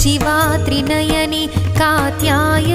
Shiva त्रिनयनि कात्याय